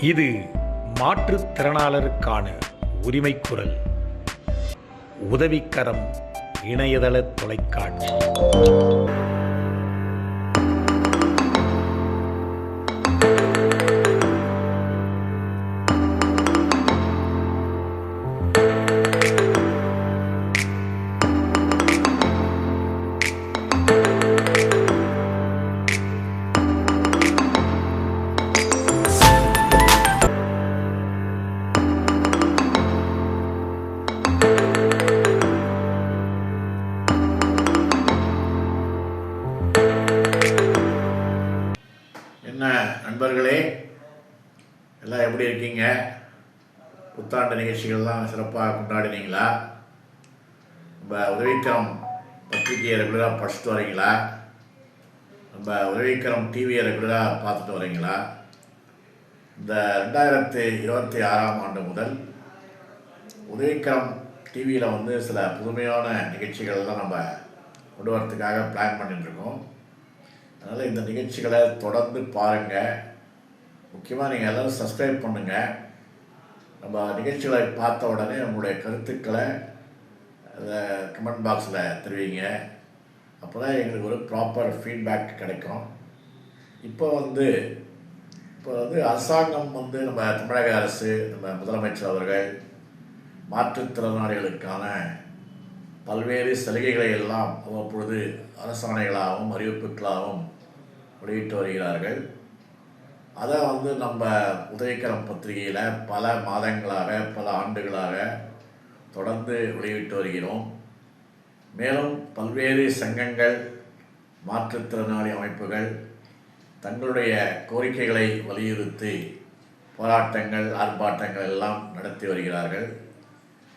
இது மாற்றுத்திறனாளருக்கான உரிமை குரல் உதவிக்கரம் இணையதள தொலைக்காட்சி. எப்படி இருக்கீங்க புத்தாண்டு நிகழ்ச்சிகள்லாம் சிறப்பாக கொண்டாடினீங்களா? நம்ம உதவிக்கரம் பத்திரிகையை ரெகுலராக படிச்சுட்டு வரீங்களா? நம்ம உதவிக்கரம் டிவியை ரெகுலராக பார்த்துட்டு வரீங்களா? இந்த ரெண்டாயிரத்தி இருபத்தி ஆறாம் ஆண்டு முதல் உதவிக்கரம் டிவியில் வந்து சில புதுமையான நிகழ்ச்சிகள்லாம் நம்ம கொண்டு வரதுக்காக பிளான் பண்ணிட்டுருக்கோம். அதனால் இந்த நிகழ்ச்சிகளை தொடர்ந்து பாருங்கள் முக்கியமாக நீங்கள் எல்லோரும் சப்ஸ்கிரைப் பண்ணுங்கள் நம்ம நிகழ்ச்சிகளை பார்த்த உடனே நம்மளுடைய கருத்துக்களை அதை கமெண்ட் பாக்ஸில் தெரிவிங்க. அப்போ தான் எங்களுக்கு ஒரு ப்ராப்பர் ஃபீட்பேக் கிடைக்கும். இப்போ வந்து இப்போ வந்து அரசாங்கம் வந்து நம்ம தமிழக அரசு நம்ம முதலமைச்சர் அவர்கள் மாற்றுத்திறனாளிகளுக்கான பல்வேறு சலுகைகளை எல்லாம் அவ்வப்பொழுது அரசாணைகளாகவும் அறிவிப்புகளாகவும் வெளியிட்டு வருகிறார்கள். அதை வந்து நம்ம உதயக்கரம் பத்திரிகையில் பல மாதங்களாக பல ஆண்டுகளாக தொடர்ந்து வெளியிட்டு வருகிறோம். மேலும் பல்வேறு சங்கங்கள் மாற்றுத்திறனாளி அமைப்புகள் தங்களுடைய கோரிக்கைகளை வலியுறுத்தி போராட்டங்கள் ஆர்ப்பாட்டங்கள் எல்லாம் நடத்தி வருகிறார்கள்.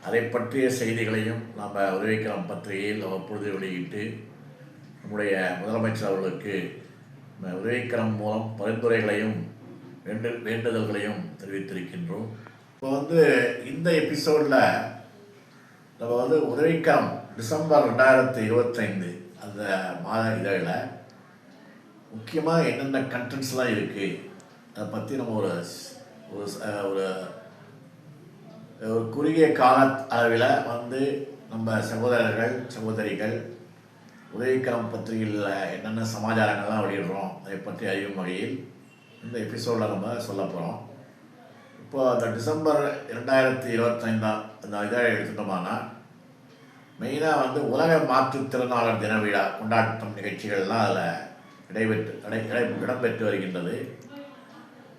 அதை பற்றிய செய்திகளையும் நாம் உதவிக்கலாம் பத்திரிகையில் அவ்வப்பொழுது வெளியிட்டு நம்முடைய முதலமைச்சர் அவர்களுக்கு உதவிக்கரம் மூலம் பரிந்துரைகளையும் வேண்டு வேண்டுதல்களையும் தெரிவித்திருக்கின்றோம். இப்போ வந்து இந்த எபிசோடில் நம்ம வந்து உதவிக்கரம் டிசம்பர் ரெண்டாயிரத்தி இருபத்தைந்து அந்த மாத இதழில் முக்கியமாக என்னென்ன கண்டென்ட்ஸ்லாம் இருக்குது அதை பற்றி நம்ம ஒரு ஒரு ஒரு குறுகிய கால அளவில் வந்து நம்ம சகோதரர்கள் சகோதரிகள் உதவிக்கரம் பத்திரிகையில் என்னென்ன சமாச்சாரங்கள்லாம் வெளியிடுறோம் அதை பற்றி அறியும் வகையில் இந்த எபிசோடில் நம்ம சொல்ல போகிறோம் இப்போ அந்த டிசம்பர் இரண்டாயிரத்தி இருபத்தைந்தாம் அந்த இதாக எடுத்துட்டோம்னா மெயினாக வந்து உலக மாற்றுத்திறனாளர் தின விழா கொண்டாட்டம் நிகழ்ச்சிகள்லாம் அதில் இடைபெற்று இடை இடை இடம்பெற்று வருகின்றது.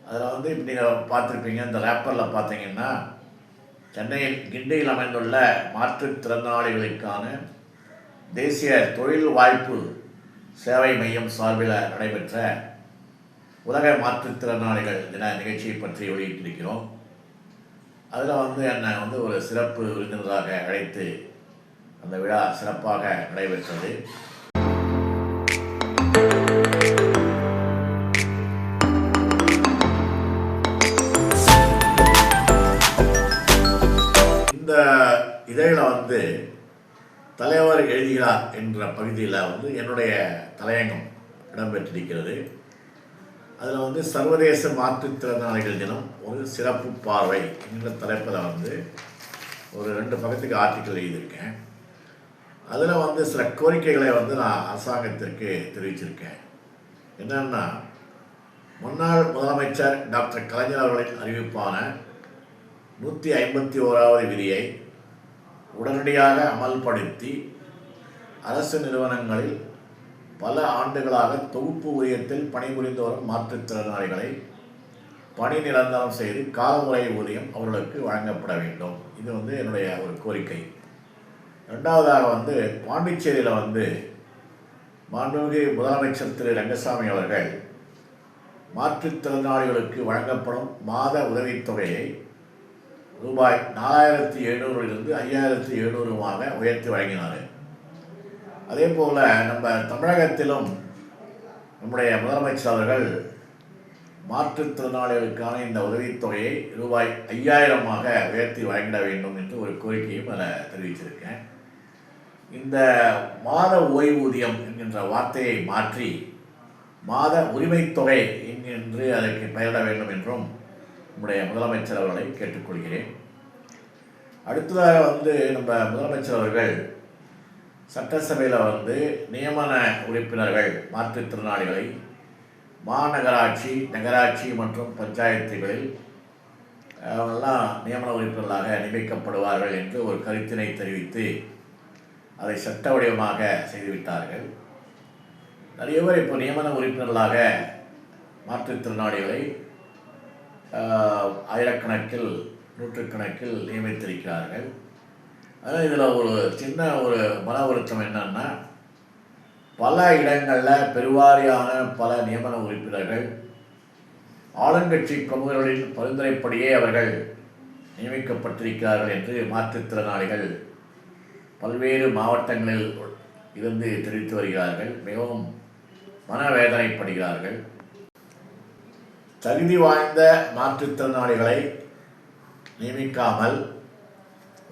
அதில் வந்து இப்போ நீங்கள் பார்த்துருப்பீங்க இந்த ரேப்பரில் பார்த்தீங்கன்னா சென்னையில் கிண்டியில் அமைந்துள்ள மாற்றுத்திறனாளிகளுக்கான தேசிய தொழில் வாய்ப்பு சேவை மையம் சார்பில் நடைபெற்ற உலக மாற்றுத்திறனாளிகள் தின நிகழ்ச்சியை பற்றி வெளியிட்டிருக்கிறோம். அதில் வந்து என்னை வந்து ஒரு சிறப்பு விருந்தினராக அழைத்து அந்த விழா சிறப்பாக நடைபெற்றது. இந்த இதழில் வந்து தலைவர் எழுதுகிறார் என்ற பகுதியில் வந்து என்னுடைய தலையங்கம் இடம்பெற்றிருக்கிறது. அதில் வந்து சர்வதேச மாற்றுத்திறனாளிகள் தினம் ஒரு சிறப்பு பார்வை என்ற தலைப்பில் வந்து ஒரு ரெண்டு பக்கத்துக்கு ஆர்டிக்கல் எழுதியிருக்கேன். அதில் வந்து சில கோரிக்கைகளை வந்து நான் அரசாங்கத்திற்கு தெரிவிச்சிருக்கேன். என்னன்னா முன்னாள் முதலமைச்சர் டாக்டர் கலைஞர் அவர்களின் அறிவிப்பான நூற்றி ஐம்பத்தி ஓராவது விதியை உடனடியாக அமல்படுத்தி அரசு நிறுவனங்களில் பல ஆண்டுகளாக தொகுப்பு ஊதியத்தில் பணிபுரிந்து வரும் மாற்றுத்திறனாளிகளை பணி நிரந்தரம் செய்து காலமுறை ஊதியம் அவர்களுக்கு வழங்கப்பட வேண்டும். இது வந்து என்னுடைய ஒரு கோரிக்கை. ரெண்டாவதாக வந்து பாண்டிச்சேரியில் வந்து மாண்புமிகு முதலமைச்சர் திரு ரங்கசாமி அவர்கள் மாற்றுத்திறனாளிகளுக்கு வழங்கப்படும் மாத உதவித்தொகையை ரூபாய் நாலாயிரத்தி எழுநூறிலிருந்து ஐயாயிரத்தி எழுநூறுமாக உயர்த்தி வழங்கினார். அதே போல் நம்ம தமிழகத்திலும் நம்முடைய முதலமைச்சர் அவர்கள் மாற்றுத்திறனாளிகளுக்கான இந்த உதவித்தொகையை ரூபாய் ஐயாயிரமாக உயர்த்தி வழங்கிட வேண்டும் என்று ஒரு கோரிக்கையும் அதில் தெரிவிச்சிருக்கேன். இந்த மாத ஓய்வூதியம் என்கின்ற வார்த்தையை மாற்றி மாத உரிமைத்தொகை என்று அதற்கு பெயரிட வேண்டும் என்றும் நம்முடைய முதலமைச்சர் அவர்களை கேட்டுக்கொள்கிறேன். அடுத்ததாக வந்து நம்ம முதலமைச்சர் அவர்கள் சட்டசபையில் வந்து நியமன உறுப்பினர்கள் மாற்றுத்திறனாளிகளை மாநகராட்சி நகராட்சி மற்றும் பஞ்சாயத்துகளில் எல்லாம் நியமன உறுப்பினர்களாக நியமிக்கப்படுவார்கள் என்று ஒரு கருத்தினை தெரிவித்து அதை சட்ட வடிவமாக செய்துவிட்டார்கள் நிறைய பேர் இப்போ நியமன உறுப்பினர்களாக மாற்றுத்திறனாளிகளை ஆயிரக்கணக்கில் நூற்றுக்கணக்கில் நியமித்திருக்கிறார்கள்? ஆனால் இதில் ஒரு சின்ன ஒரு மன வருத்தம் என்னன்னா பல இடங்களில் பெருவாரியான பல நியமன உறுப்பினர்கள் ஆளுங்கட்சி பிரமுகர்களின் பரிந்துரைப்படியே அவர்கள் நியமிக்கப்பட்டிருக்கிறார்கள் என்று மாற்றுத்திறனாளிகள் பல்வேறு மாவட்டங்களில் இருந்து தெரிவித்து வருகிறார்கள். மிகவும் மனவேதனைப்படுகிறார்கள். தகுதி வாய்ந்த மாற்றுத்திறனாளிகளை நியமிக்காமல்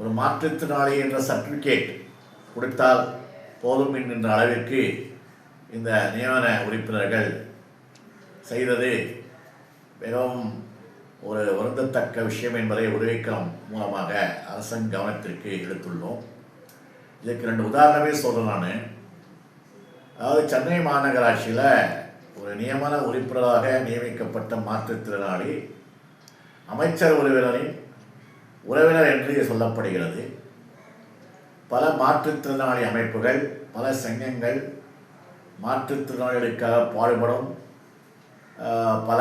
ஒரு மாற்றுத்திறனாளி என்ற சர்டிஃபிகேட் கொடுத்தால் போதும் என்கின்ற அளவிற்கு இந்த நியமன உறுப்பினர்கள் செய்தது மிகவும் ஒரு வருந்தத்தக்க விஷயம் என்பதை உதவிக்கம் மூலமாக அரசன் கவனத்திற்கு எடுத்துள்ளோம். இதுக்கு ரெண்டு உதாரணமே சொல்கிறேன் நான். அதாவது சென்னை மாநகராட்சியில் ஒரு நியமன உறுப்பினராக நியமிக்கப்பட்ட மாற்றுத்திறனாளி அமைச்சர் உறவினரின் உறவினர் என்று சொல்லப்படுகிறது. பல மாற்றுத்திறனாளி அமைப்புகள் பல சங்கங்கள் மாற்றுத்திறனாளிகளுக்காக பாடுபடும் பல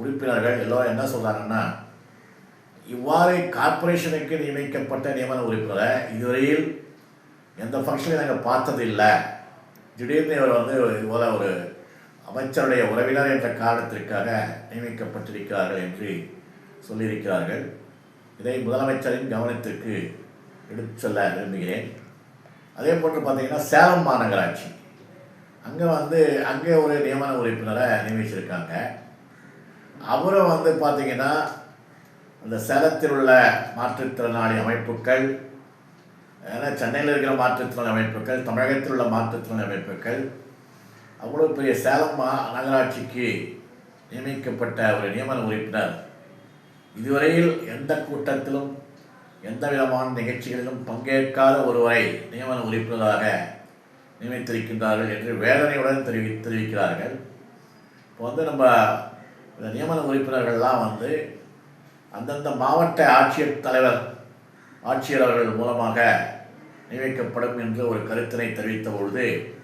உறுப்பினர்கள் எல்லோரும் என்ன சொல்கிறாங்கன்னா இவ்வாறு கார்ப்பரேஷனுக்கு நியமிக்கப்பட்ட நியமன உறுப்பினரை இதுவரையில் எந்த ஃபங்க்ஷனையும் நாங்கள் பார்த்ததில்லை. திடீர்னு இவர் வந்து இதுபோல் ஒரு அமைச்சருடைய உறவினர் என்ற காரணத்திற்காக நியமிக்கப்பட்டிருக்கிறார்கள் என்று சொல்லியிருக்கிறார்கள். இதை முதலமைச்சரின் கவனத்திற்கு எடுத்து செல்ல விரும்புகிறேன். அதே போன்று பார்த்தீங்கன்னா சேலம் மாநகராட்சி. அங்கே வந்து அங்கே ஒரு நியமன உறுப்பினரை நியமிச்சிருக்காங்க. அவரும் வந்து பார்த்தீங்கன்னா அந்த சேலத்தில் உள்ள மாற்றுத்திறனாளி அமைப்புகள் ஏன்னா சென்னையில் இருக்கிற மாற்றுத்திறனாளி அமைப்புகள் தமிழகத்தில் உள்ள மாற்றுத்திறனாளி அமைப்புகள் அவ்வளோ பெரிய சேலம் மா நகராட்சிக்கு நியமிக்கப்பட்ட ஒரு நியமன உறுப்பினர் இதுவரையில் எந்த கூட்டத்திலும் எந்த விதமான நிகழ்ச்சிகளிலும் பங்கேற்காத ஒருவரை நியமன உறுப்பினராக நியமித்திருக்கின்றார்கள் என்று வேதனையுடன் தெரிவி தெரிவிக்கிறார்கள். இப்போ வந்து நம்ம இந்த நியமன உறுப்பினர்கள்லாம் வந்து அந்தந்த மாவட்ட ஆட்சியர் தலைவர் ஆட்சியர் அவர்கள் மூலமாக நியமிக்கப்படும் என்று ஒரு கருத்தினை தெரிவித்த பொழுது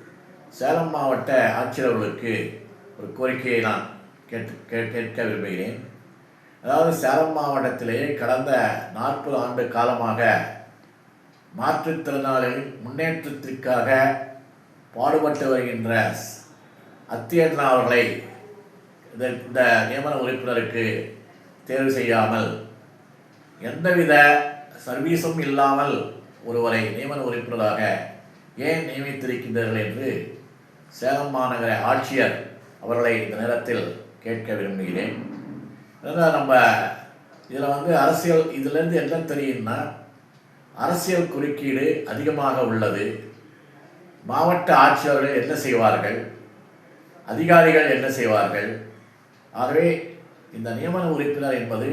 சேலம் மாவட்ட ஆட்சியர்களுக்கு ஒரு கோரிக்கையை நான் கேட்டு கே- கேட்க விரும்புகிறேன். அதாவது சேலம் மாவட்டத்திலேயே கடந்த நாற்பது ஆண்டு காலமாக மாற்றுத்திறனாளிகளின் முன்னேற்றத்திற்காக பாடுபட்டு வருகின்ற அத்தியண்ணா அவர்களை இந்த இந்த நியமன உறுப்பினருக்கு தேர்வு செய்யாமல் எந்தவித சர்வீஸும் இல்லாமல் ஒருவரை நியமன உறுப்பினராக ஏன் நியமித்திருக்கின்றார்கள் என்று சேலம் மாநகர ஆட்சியர் அவர்களை இந்த நேரத்தில் கேட்க விரும்புகிறேன். அதனால் நம்ம இதில் வந்து அரசியல் இதிலேருந்து என்ன தெரியும்னா அரசியல் குறுக்கீடு அதிகமாக உள்ளது. மாவட்ட ஆட்சியர்கள் என்ன செய்வார்கள்? அதிகாரிகள் என்ன செய்வார்கள்? ஆகவே இந்த நியமன உறுப்பினர் என்பது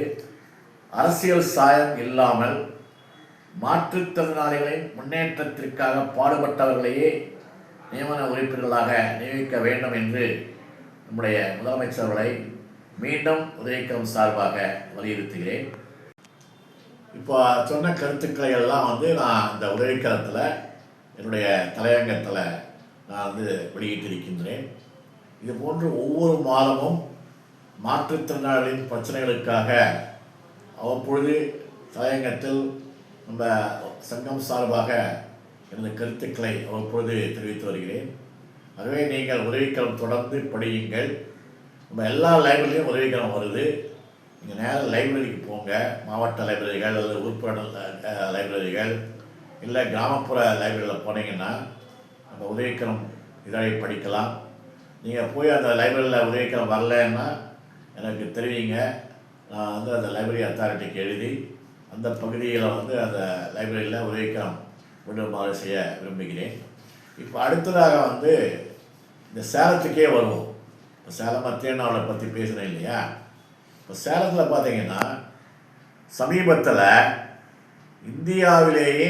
அரசியல் சாயம் இல்லாமல் மாற்றுத்திறனாளிகளின் முன்னேற்றத்திற்காக பாடுபட்டவர்களையே நியமன உறுப்பினர்களாக நியமிக்க வேண்டும் என்று நம்முடைய முதலமைச்சர்களை மீண்டும் உதயக்கம் சார்பாக வலியுறுத்துகிறேன். இப்போ சொன்ன கருத்துக்களை எல்லாம் வந்து நான் இந்த உதவிக்கரத்தில் என்னுடைய தலையங்கத்தில் நான் வந்து வெளியிட்டிருக்கின்றேன். இது போன்று ஒவ்வொரு மாதமும் மாற்றுத்திறனாளிகளின் பிரச்சனைகளுக்காக அவ்வப்பொழுது தலையங்கத்தில் நம்ம சங்கம் சார்பாக எனது கருத்துக்களை அவ்வப்பொழுது தெரிவித்து வருகிறேன். ஆகவே நீங்கள் உதவிக்கரம் தொடர்ந்து படியுங்கள். நம்ம எல்லா லைப்ரரிலையும் உதவிக்கரம் வருது. நீங்கள் நேரம் லைப்ரரிக்கு போங்க. மாவட்ட லைப்ரரிகள் அல்லது உறுப்பினர் லைப்ரரிகள் இல்லை கிராமப்புற லைப்ரரியில் போனீங்கன்னா அந்த உதவிக்கரம் இதழை படிக்கலாம். நீங்கள் போய் அந்த லைப்ரரியில் உதவிக்கரம் வரலன்னா எனக்கு தெரிவிங்க. நான் வந்து அந்த லைப்ரரி அத்தாரிட்டிக்கு எழுதி அந்த பகுதியில் வந்து அந்த லைப்ரரியில் உதவிக்கரம் விடுமாறு செய்ய விரும்புகிறேன். இப்போ அடுத்ததாக வந்து இந்த சேலத்துக்கே வருவோம். இப்போ சேலம் அத்தியண்ணாவளை பற்றி பேசுகிறேன் இல்லையா? இப்போ சேலத்தில் பார்த்தீங்கன்னா சமீபத்தில் இந்தியாவிலேயே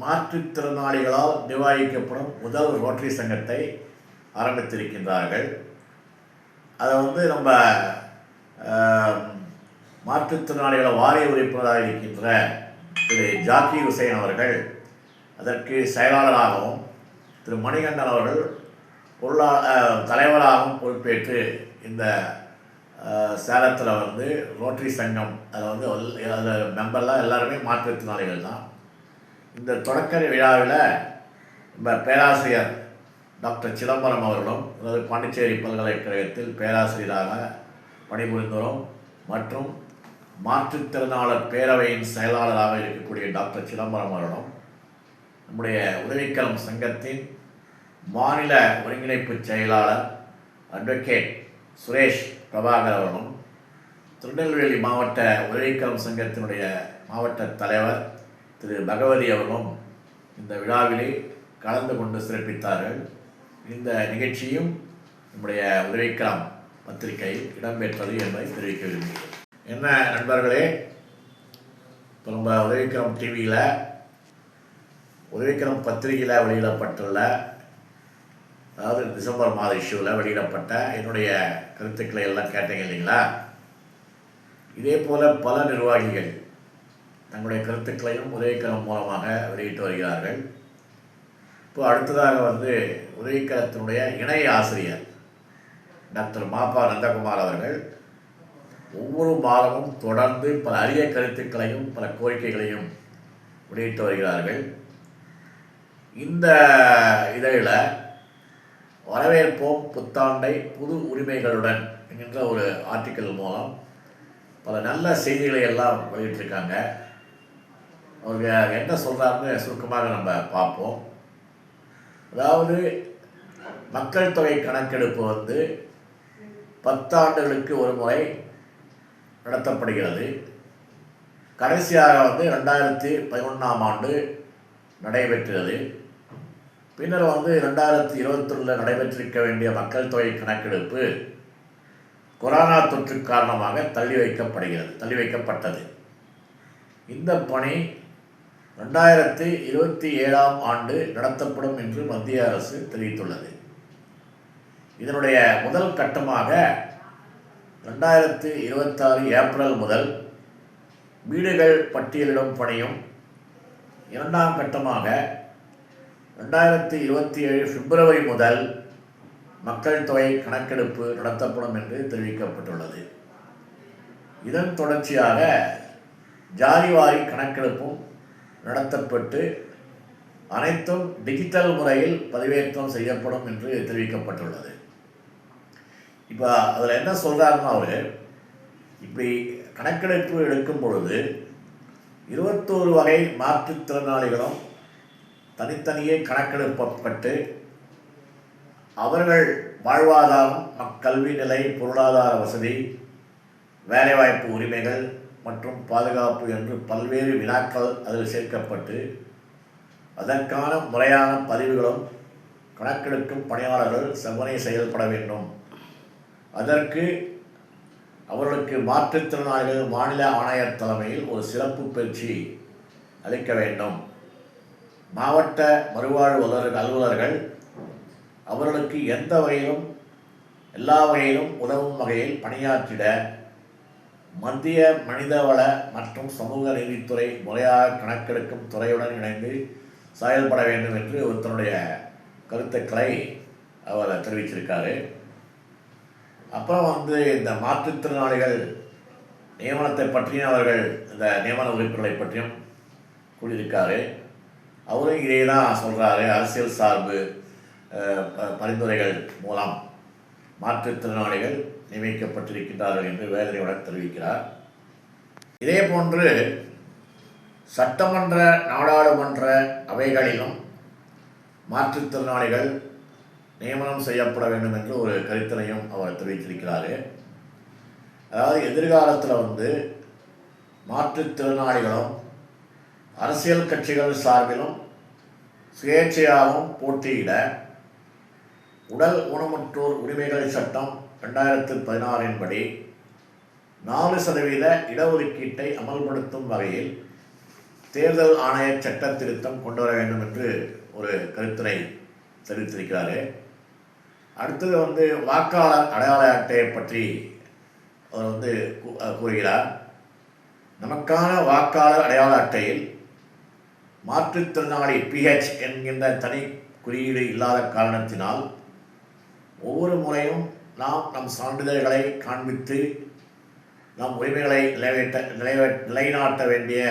மாற்றுத்திறனாளிகளால் நிர்வகிக்கப்படும் முதல் ரோட்டரி சங்கத்தை ஆரம்பித்திருக்கின்றார்கள். அதை வந்து நம்ம ஆம், வாரிய உறுப்பினராக இருக்கின்ற திரு ஜாக்கி ஹுசைன் அவர்கள் அதற்கு செயலாளராகவும் திரு மணிகண்டன் அவர்கள் பொருளா தலைவராகவும் பொறுப்பேற்று இந்த சேலத்தில் வந்து ரோட்டரி சங்கம் அதில் வந்து அதில் மெம்பர்லாம் எல்லாருமே மாற்றுத்திறனாளிகள் தான். இந்த தொடக்க விழாவில் நம்ம பேராசிரியர் டாக்டர் சிதம்பரம் அவர்களும் அதாவது பாண்டிச்சேரி பல்கலைக்கழகத்தில் பேராசிரியராக பணிபுரிந்தோரும் மற்றும் மாற்றுத்திறனாளர் பேரவையின் செயலாளராக இருக்கக்கூடிய டாக்டர் சிதம்பரம் அவர்களும் நம்முடைய உதவிக்கலம் சங்கத்தின் மாநில ஒருங்கிணைப்பு செயலாளர் அட்வொகேட் சுரேஷ் பிரபாகர் அவர்களும் திருநெல்வேலி மாவட்ட உதவிக்கலம் சங்கத்தினுடைய மாவட்ட தலைவர் திரு பகவதி அவர்களும் இந்த விழாவிலே கலந்து கொண்டு சிறப்பித்தார்கள். இந்த நிகழ்ச்சியும் நம்முடைய உதவிக்கலம் பத்திரிகையில் இடம்பெற்றது என்பதை தெரிவிக்க விரும்புகிறேன். என்ன நண்பர்களே இப்போ நம்ம உதவிக்கலம் டிவியில் உதவிக்கலம் பத்திரிகையில் வெளியிடப்பட்டுள்ள அதாவது டிசம்பர் மாத இஷ்யூவில் வெளியிடப்பட்ட என்னுடைய கருத்துக்களை எல்லாம் கேட்டீங்க இல்லைங்களா? இதே போல் பல நிர்வாகிகள் தங்களுடைய கருத்துக்களையும் உதவிக்கரம் மூலமாக வெளியிட்டு வருகிறார்கள். இப்போ அடுத்ததாக வந்து உதவிக்கரத்தினுடைய இணை ஆசிரியர் டாக்டர் மாப்பா நந்தகுமார் அவர்கள் ஒவ்வொரு மாதமும் தொடர்ந்து பல அரிய கருத்துக்களையும் பல கோரிக்கைகளையும் வெளியிட்டு வருகிறார்கள். இந்த இதழில் வரவேற்போம் புத்தாண்டை புது உரிமைகளுடன் என்கின்ற ஒரு ஆர்டிக்கல் மூலம். பல நல்ல செய்திகளை எல்லாம் வெளியிட்டிருக்காங்க. அவங்க என்ன சொல்கிறாருன்னு சுருக்கமாக நம்ம பார்ப்போம். அதாவது மக்கள் தொகை கணக்கெடுப்பு வந்து பத்தாண்டுகளுக்கு ஒரு முறை நடத்தப்படுகிறது. கடைசியாக வந்து ரெண்டாயிரத்தி பதினொன்றாம் ஆண்டு நடைபெற்றது. பின்னர் வந்து ரெண்டாயிரத்தி இருபத்தொன்னில் நடைபெற்றிருக்க வேண்டிய மக்கள் தொகை கணக்கெடுப்பு கொரோனா தொற்று காரணமாக தள்ளி வைக்கப்படுகிறது தள்ளி வைக்கப்பட்டது. இந்த பணி ரெண்டாயிரத்தி இருபத்தி ஏழாம் ஆண்டு நடத்தப்படும் என்று மத்திய அரசு தெரிவித்துள்ளது. இதனுடைய முதல் கட்டமாக ரெண்டாயிரத்தி இருபத்தாறு ஏப்ரல் முதல் வீடுகள் பட்டியலிடும் பணியும் இரண்டாம் கட்டமாக ரெண்டாயிரத்தி இருபத்தி ஏழு பிப்ரவரி முதல் மக்கள் தொகை கணக்கெடுப்பு நடத்தப்படும் என்று தெரிவிக்கப்பட்டுள்ளது. இதன் தொடர்ச்சியாக ஜாதிவாரி கணக்கெடுப்பும் நடத்தப்பட்டு அனைத்தும் டிஜிட்டல் முறையில் பதிவேற்றம் செய்யப்படும் என்று தெரிவிக்கப்பட்டுள்ளது. இப்போ அதில் என்ன சொல்கிறாருன்னா அவர் இப்படி கணக்கெடுப்பு எடுக்கும் பொழுது இருபத்தோரு வகை மாற்றுத்திறனாளிகளும் தனித்தனியே கணக்கெடுக்கப்பட்டு அவர்கள் வாழ்வாதாரம் மக்- கல்வி நிலை பொருளாதார வசதி வேலைவாய்ப்பு உரிமைகள் மற்றும் பாதுகாப்பு என்று பல்வேறு வினாக்கள் அதில் சேர்க்கப்பட்டு அதற்கான முறையான பதிவுகளும் கணக்கெடுக்கும் பணியாளர்கள் செவ்வனை செயல்பட வேண்டும். அதற்கு அவர்களுக்கு மாற்றுத்திறனாளிகள் மாநில ஆணையர் தலைமையில் ஒரு சிறப்பு பயிற்சி அளிக்க வேண்டும். மாவட்ட மறுவாழ்வு அலுவலர்கள் அவர்களுக்கு எந்த வகையிலும் எல்லா வகையிலும் உதவும் வகையில் பணியாற்றிட மத்திய மனிதவள மற்றும் சமூக நீதித்துறை முறையாக கணக்கெடுக்கும் துறையுடன் இணைந்து செயல்பட வேண்டும் என்று ஒருத்தனுடைய கருத்துக்களை அவர் தெரிவிச்சிருக்காரு. அப்புறம் வந்து இந்த மாற்றுத்திறனாளிகள் நியமனத்தை பற்றியும் அவர்கள் இந்த நியமன உறுப்பினர்களை பற்றியும் கூறியிருக்காரு. அவரும் இதே தான் சொல்கிறாரு அரசியல் சார்பு பரிந்துரைகள் மூலம் மாற்றுத்திறனாளிகள் நியமிக்கப்பட்டிருக்கின்றார்கள் என்று வேதனையுடன் தெரிவிக்கிறார். இதே போன்று சட்டமன்ற நாடாளுமன்ற அவைகளிலும் மாற்றுத்திறனாளிகள் நியமனம் செய்யப்பட வேண்டும் என்று ஒரு கருத்தினையும் அவர் தெரிவித்திருக்கிறார். அதாவது எதிர்காலத்தில் வந்து மாற்றுத்திறனாளிகளும் அரசியல் கட்சிகள் சார்பிலும் சுயேட்சையாகவும் போட்டியிட உடல் ஊனமுற்றோர் உரிமைகள் சட்டம் ரெண்டாயிரத்து பதினாறின் படி நாலு சதவீத இடஒதுக்கீட்டை அமல்படுத்தும் வகையில் தேர்தல் ஆணைய சட்ட திருத்தம் கொண்டு வர வேண்டும் என்று ஒரு கருத்தினை தெரிவித்திருக்கிறாரு. அடுத்தது வந்து வாக்காளர் அடையாள அட்டையை பற்றி அவர் வந்து கூறுகிறார். நமக்கான வாக்காளர் அடையாள அட்டையில் மாற்றுத்திறனாளி பிஹெச் என்கின்ற தனி குறியீடு இல்லாத காரணத்தினால் ஒவ்வொரு முறையும் நாம் நம் சான்றிதழ்களை காண்பித்து நம் உரிமைகளை நிலைவேற்ற நிலைவே நிலைநாட்ட வேண்டிய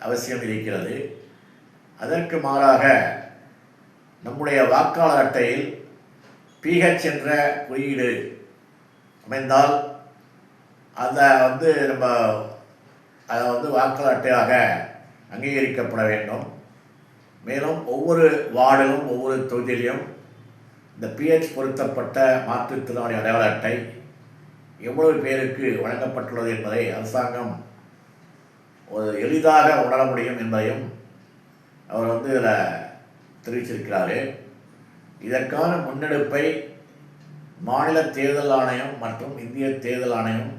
அவசியம் இருக்கிறது. அதற்கு மாறாக நம்முடைய வாக்காளர் அட்டையில் பிஹெச் என்ற குறியீடு அமைந்தால் அதை வந்து நம்ம அதை வந்து வாக்காளர் அட்டையாக அங்கீகரிக்கப்பட வேண்டும். மேலும் ஒவ்வொரு வார்டிலும் ஒவ்வொரு தொகுதியிலும் இந்த பிஹெச் பொருத்தப்பட்ட மாற்றுத்திறனாளி அடையாள அட்டை எவ்வளவு பேருக்கு வழங்கப்பட்டுள்ளது என்பதை அரசாங்கம் ஒரு எளிதாக உணர முடியும் என்பதையும் அவர் வந்து இதில் தெரிவிச்சிருக்கிறாரு. இதற்கான முன்னெடுப்பை மாநில தேர்தல் ஆணையம் மற்றும் இந்திய தேர்தல் ஆணையம்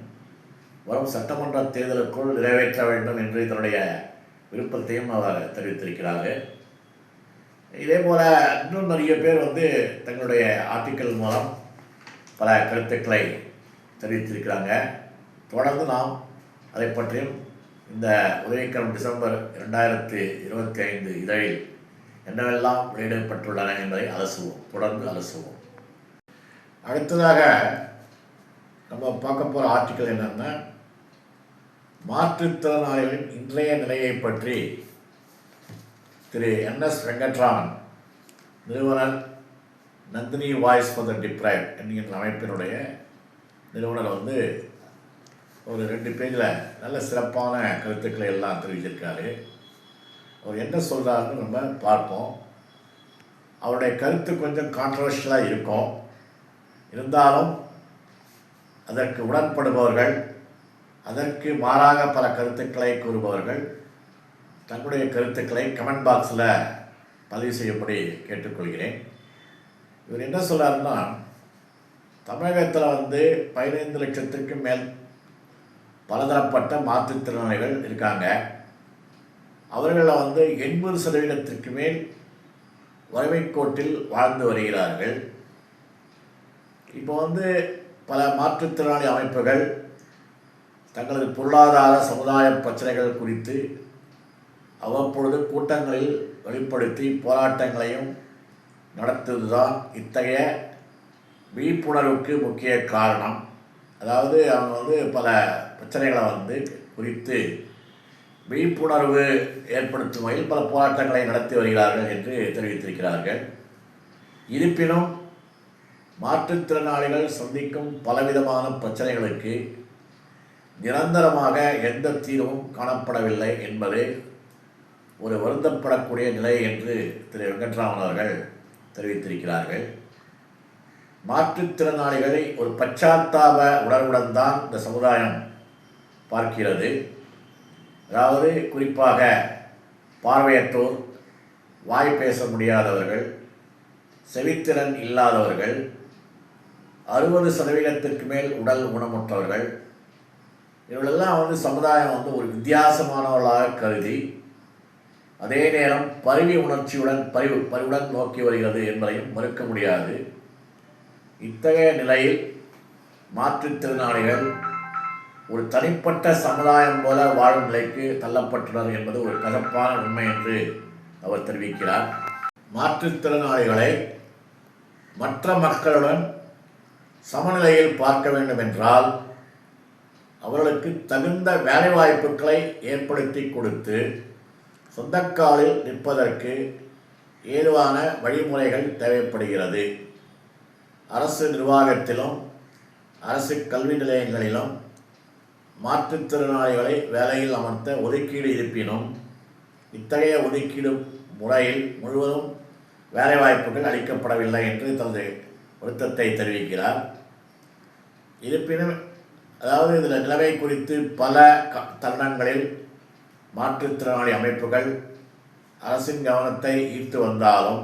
வரும் சட்டமன்ற தேர்தலுக்குள் நிறைவேற்ற வேண்டும் என்று இதனுடைய விருப்பத்தையும் அவர் தெரிவித்திருக்கிறார்கள் இதே போல் இன்னும் நிறைய பேர் வந்து தங்களுடைய ஆர்டிக்கல் மூலம் பல கருத்துக்களை தெரிவித்திருக்கிறாங்க. தொடர்ந்து நாம் அதை பற்றியும் இந்த உதவிக்கரம் டிசம்பர் இரண்டாயிரத்தி இருபத்தி ஐந்து இதழில் என்னவெல்லாம் வெளியிடப்பட்டுள்ளன என்பதை அலசுவோம். தொடர்ந்து அலசுவோம். அடுத்ததாக நம்ம பார்க்க போகிற ஆர்டிக்கல் என்னன்னா மாற்றுத்திறனாளிகளின் இன்றைய நிலையை பற்றி திரு என் எஸ் வெங்கட்ராமன் நிறுவனர் Nandini voice for the deprived என்கின்ற அமைப்பினுடைய நிறுவனர் வந்து ஒரு ரெண்டு பேஜில் நல்ல சிறப்பான கருத்துக்களை எல்லாம் தெரிவிச்சிருக்காரு. அவர் என்ன சொல்கிறாருன்னு நம்ம பார்ப்போம். அவருடைய கருத்து கொஞ்சம் கான்ட்ரவர்ஷியலாக இருக்கும். இருந்தாலும் அதற்கு உடன்படுபவர்கள் அதற்கு மாறாக பல கருத்துக்களை கூறுபவர்கள் தங்களுடைய கருத்துக்களை கமெண்ட் பாக்ஸில் பதிவு செய்யும்படி கேட்டுக்கொள்கிறேன். இவர் என்ன சொல்கிறாருன்னா தமிழகத்தில் வந்து பதினைந்து லட்சத்துக்கு மேல் பலதரப்பட்ட மாற்றுத்திறனாளிகள் இருக்காங்க. அவர்களில் வந்து எண்பது சதவீதத்திற்கு மேல் வறுமை கோட்டில் வாழ்ந்து வருகிறார்கள். இப்போ வந்து பல மாற்றுத்திறனாளி அமைப்புகள் தங்களது பொருளாதார சமுதாய பிரச்சனைகள் குறித்து அவ்வப்பொழுது கூட்டங்களில் வெளிப்படுத்தி போராட்டங்களையும் நடத்துவதுதான் இத்தகைய விழிப்புணர்வுக்கு முக்கிய காரணம். அதாவது அவங்க வந்து பல பிரச்சனைகளை வந்து குறித்து விழிப்புணர்வு ஏற்படுத்தும் வகையில் பல போராட்டங்களை நடத்தி வருகிறார்கள் என்று தெரிவித்திருக்கிறார்கள். இருப்பினும் மாற்றுத்திறனாளிகள் சந்திக்கும் பலவிதமான பிரச்சனைகளுக்கு நிரந்தரமாக எந்த தீர்வும் காணப்படவில்லை என்பது ஒரு வருந்தப்படக்கூடிய நிலை என்று திரு வெங்கட்ராமன் அவர்கள் தெரிவித்திருக்கிறார்கள். மாற்றுத்திறனாளிகளை ஒரு பச்சாத்தாப உணர்வுடன் தான் இந்த சமுதாயம் பார்க்கிறது. அதாவது குறிப்பாக பார்வையற்றோர் வாய் பேச முடியாதவர்கள் செவித்திறன் இல்லாதவர்கள் அறுபது சதவீதத்திற்கு மேல் உடல் ஊனமுற்றவர்கள் இவர்களெல்லாம் வந்து சமுதாயம் வந்து ஒரு வித்தியாசமானவர்களாக கருதி அதே நேரம் பரிவி உணர்ச்சியுடன் பரிவு பரிவுடன் நோக்கி வருகிறது என்பதையும் மறுக்க முடியாது. இத்தகைய நிலையில் மாற்றுத்திறனாளிகள் ஒரு தனிப்பட்ட சமுதாயம் போல வாழும் நிலைக்கு தள்ளப்பட்டுள்ளனர் என்பது ஒரு கசப்பான உண்மை என்று அவர் தெரிவிக்கிறார். மாற்றுத்திறனாளிகளை மற்ற மக்களுடன் சமநிலையில் பார்க்க வேண்டும் என்றால் அவர்களுக்கு தகுந்த வேலைவாய்ப்புகளை ஏற்படுத்தி கொடுத்து சொந்தக்காலில் நிற்பதற்கு ஏதுவான வழிமுறைகள் தேவைப்படுகிறது. அரசு நிர்வாகத்திலும் அரசு கல்வி நிலையங்களிலும் மாற்றுத்திறனாளிகளை வேலையில் அமர்த்த ஒதுக்கீடு இருப்பினும் இத்தகைய ஒதுக்கீடு முறையில் முழுவதும் வேலைவாய்ப்புகள் அளிக்கப்படவில்லை என்று தனது வருத்தத்தை தெரிவிக்கிறார். இருப்பினும் அதாவது இதில் நிலைமை குறித்து பல க தருணங்களில் மாற்றுத்திறனாளி அமைப்புகள் அரசின் கவனத்தை ஈர்த்து வந்தாலும்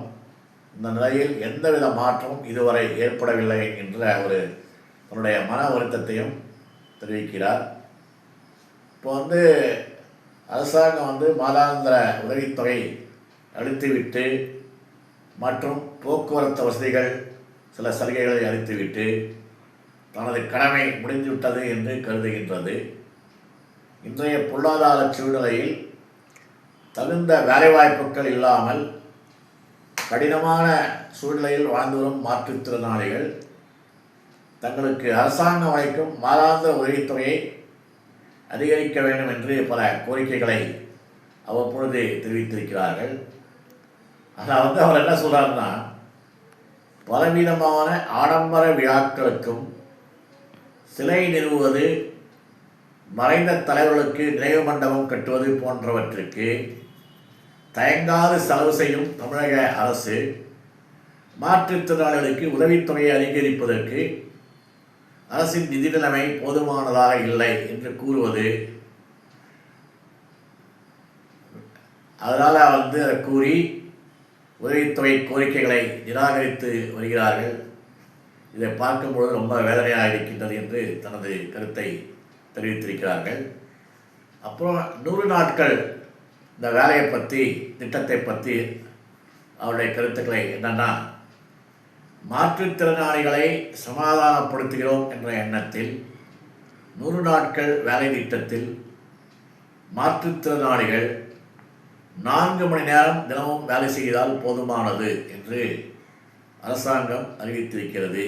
இந்த நிலையில் எந்தவித மாற்றமும் இதுவரை ஏற்படவில்லை என்ற ஒரு தன்னுடைய மன வருத்தத்தையும் தெரிவிக்கிறார். இப்போ வந்து அரசாங்கம் வந்து மாதாந்திர உதவித்தொகை அளித்துவிட்டு மற்றும் போக்குவரத்து வசதிகள் சில சலுகைகளை அளித்துவிட்டு தனது கடமை முடிந்துவிட்டது என்று கருதுகின்றது. இன்றைய பொருளாதார சூழ்நிலையில் தகுந்த வேலைவாய்ப்புகள் இல்லாமல் கடினமான சூழ்நிலையில் வாழ்ந்து வரும் மாற்றுத்திறனாளிகள் தங்களுக்கு அரசாங்கம் அளிக்கும் மாதாந்திர உதவித்தொகையை அதிகரிக்க வேண்டும் என்று பல கோரிக்கைகளை அவ்வப்பொழுது தெரிவித்திருக்கிறார்கள். ஆனால் வந்து அவர் என்ன சொல்கிறாருன்னா பலவிதமான ஆடம்பர விழாக்களுக்கும் சிலை நிறுவுவது மறைந்த தலைவர்களுக்கு நினைவு மண்டபம் கட்டுவது போன்றவற்றுக்கு தயங்காது செலவு செய்யும் தமிழக அரசு மாற்றுத்திறனாளிகளுக்கு உதவித்தொகையை அதிகரிப்பதற்கு அரசின் நிதி நிலைமை போதுமானதாக இல்லை என்று கூறுவது. அதனால் வந்து அதை கூறி உதவித்தொகை கோரிக்கைகளை நிராகரித்து வருகிறார்கள். இதை பார்க்கும்பொழுது ரொம்ப வேதனையாக இருக்கின்றது என்று தனது கருத்தை தெரிவித்திருக்கிறார்கள். அப்புறம் நூறு நாட்கள் இந்த வேலையை பற்றி திட்டத்தை பற்றி அவருடைய கருத்துக்களை என்னென்னா மாற்றுத்திறனாளிகளை சமாதானப்படுத்துகிறோம் என்ற எண்ணத்தில் நூறு நாட்கள் வேலை திட்டத்தில் மாற்றுத்திறனாளிகள் நான்கு மணி நேரம் தினமும் வேலை செய்தால் போதுமானது என்று அரசாங்கம் அறிவித்திருக்கிறது.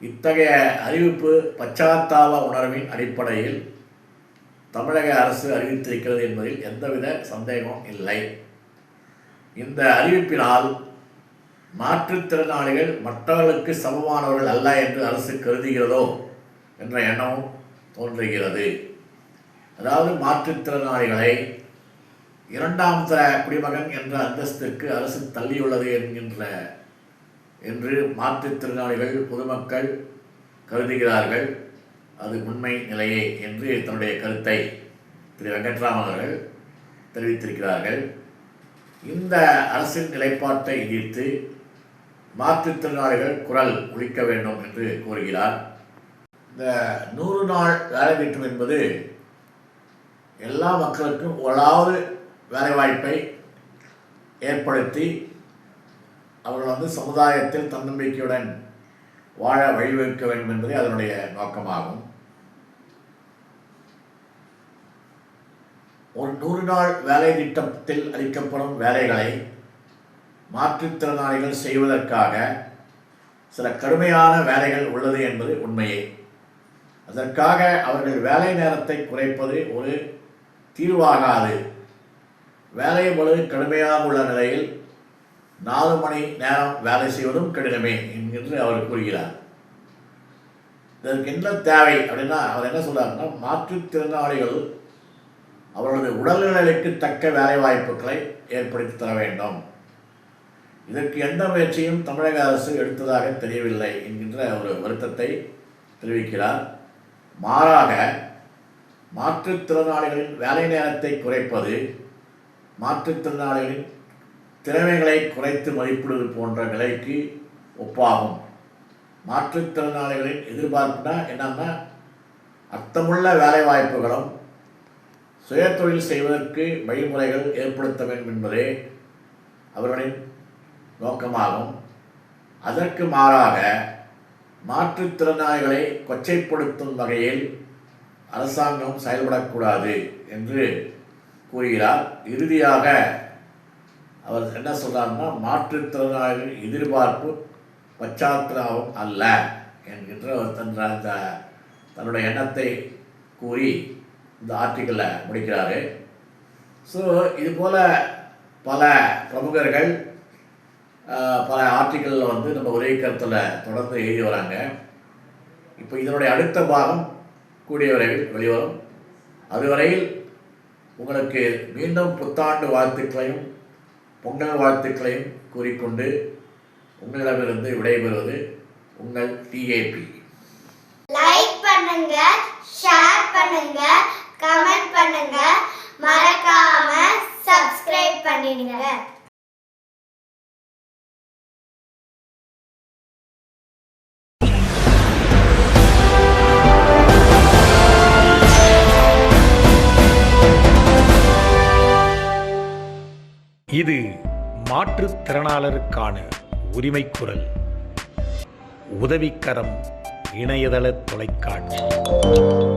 இத்தகைய அறிவிப்பு பச்சாத்தாப உணர்வின் அடிப்படையில் தமிழக அரசு அறிவித்திருக்கிறது என்பதில் எந்தவித சந்தேகமும் இல்லை. இந்த அறிவிப்பினால் மாற்றுத்திறனாளிகள் மற்றவர்களுக்கு சமமானவர்கள் அல்ல என்று அரசு கருதுகிறதோ என்ற எண்ணமும் தோன்றுகிறது. அதாவது மாற்றுத்திறனாளிகளை இரண்டாம் தர குடிமகன் என்ற அந்தஸ்திற்கு அரசு தள்ளியுள்ளது என்கின்ற என்று மாற்றுத்திறனாளிகள் பொதுமக்கள் கருதுகிறார்கள். அது உண்மை நிலையே என்று தன்னுடைய கருத்தை திரு வெங்கட்ராமன் அவர்கள் தெரிவித்திருக்கிறார்கள். இந்த அரசின் நிலைப்பாட்டை எதிர்த்து மாற்றுத்திறனாளிகள் குரல் ஒழிக்க வேண்டும் என்று கூறுகிறார் இந்த நூறு நாள் வேலை திட்டம் என்பது எல்லா மக்களுக்கும் ஓராவது வேலைவாய்ப்பை ஏற்படுத்தி அவர்கள் வந்து சமுதாயத்தில் தன்னம்பிக்கையுடன் வாழ வழிவகுக்க வேண்டும் என்பதே அதனுடைய நோக்கமாகும். ஒரு நூறு நாள் வேலை திட்டத்தில் அளிக்கப்படும் வேலைகளை மாற்றுத்திறனாளிகள் செய்வதற்காக சில கடுமையான வேலைகள் உள்ளது என்பது உண்மையே. அதற்காக அவர்கள் வேலை நேரத்தை குறைப்பது ஒரு தீர்வாகாது. வேலை பொழுது கடுமையாக உள்ள நிலையில் நாலு மணி நேரம் வேலை செய்வதும் கடினமே என்று அவர் கூறுகிறார். இதற்கு என்ன தேவை அப்படின்னா அவர் என்ன சொல்றாருன்னா மாற்றுத்திறனாளிகள் அவர்களது உடல்நிலைக்கு தக்க வேலை வாய்ப்புகளை ஏற்படுத்தி தர வேண்டும். இதற்கு எந்த முயற்சியும் தமிழக அரசு எடுத்ததாக தெரியவில்லை என்கின்ற ஒரு வருத்தத்தை தெரிவிக்கிறார். மாறாக மாற்றுத்திறனாளிகளின் வேலை நேரத்தை குறைப்பது மாற்றுத்திறனாளிகளின் திறமைகளை குறைத்து மதிப்பிடுவது போன்ற நிலைக்கு ஒப்பாகும். மாற்றுத்திறனாளிகளின் எதிர்பார்ப்புனா என்னன்னா அர்த்தமுள்ள வேலைவாய்ப்புகளும் சுயத்தொழில் செய்வதற்கு வழிமுறைகள் ஏற்படுத்த வேண்டும் என்பதே அவர்களின் நோக்கமாகும். அதற்கு மாறாக மாற்றுத்திறனாளிகளை கொச்சைப்படுத்தும் வகையில் அரசாங்கம் செயல்படக்கூடாது என்று கூறுகிறார். இறுதியாக அவர் என்ன சொல்கிறாருன்னா மாற்றுத்திறனாளிகளின் எதிர்பார்ப்பு பச்சாத்திராவும் அல்ல என்கின்ற ஒரு தன்ற அந்த தன்னுடைய எண்ணத்தை கூறி இந்த ஆர்டிக்கலை முடிக்கிறாரு. ஸோ இது போல் பல பிரமுகர்கள் பல ஆர்டிக்கலில் வந்து நம்ம ஒரே கருத்தில் தொடர்ந்து எழுதி வராங்க. இப்போ இதனுடைய அடுத்த பாகம் கூடிய விரைவில் வெளிவரும். அதுவரையில் உங்களுக்கு மீண்டும் புத்தாண்டு வாழ்த்துக்களையும் பொங்கல் வாழ்த்துக்களையும் கூறிக்கொண்டு உங்களிடமிருந்து விடைபெறுவது உங்கள் டிஏபி லைக் பண்ணுங்க ஷேர் பண்ணுங்க கமெண்ட் பண்ணுங்க. மறக்காம சப்ஸ்கிரைப் பண்ணிடுங்க. இது மாற்றுத்திறனாளருக்கான உரிமை குரல் உதவிக்கரம் இணையதள தொலைக்காட்சி.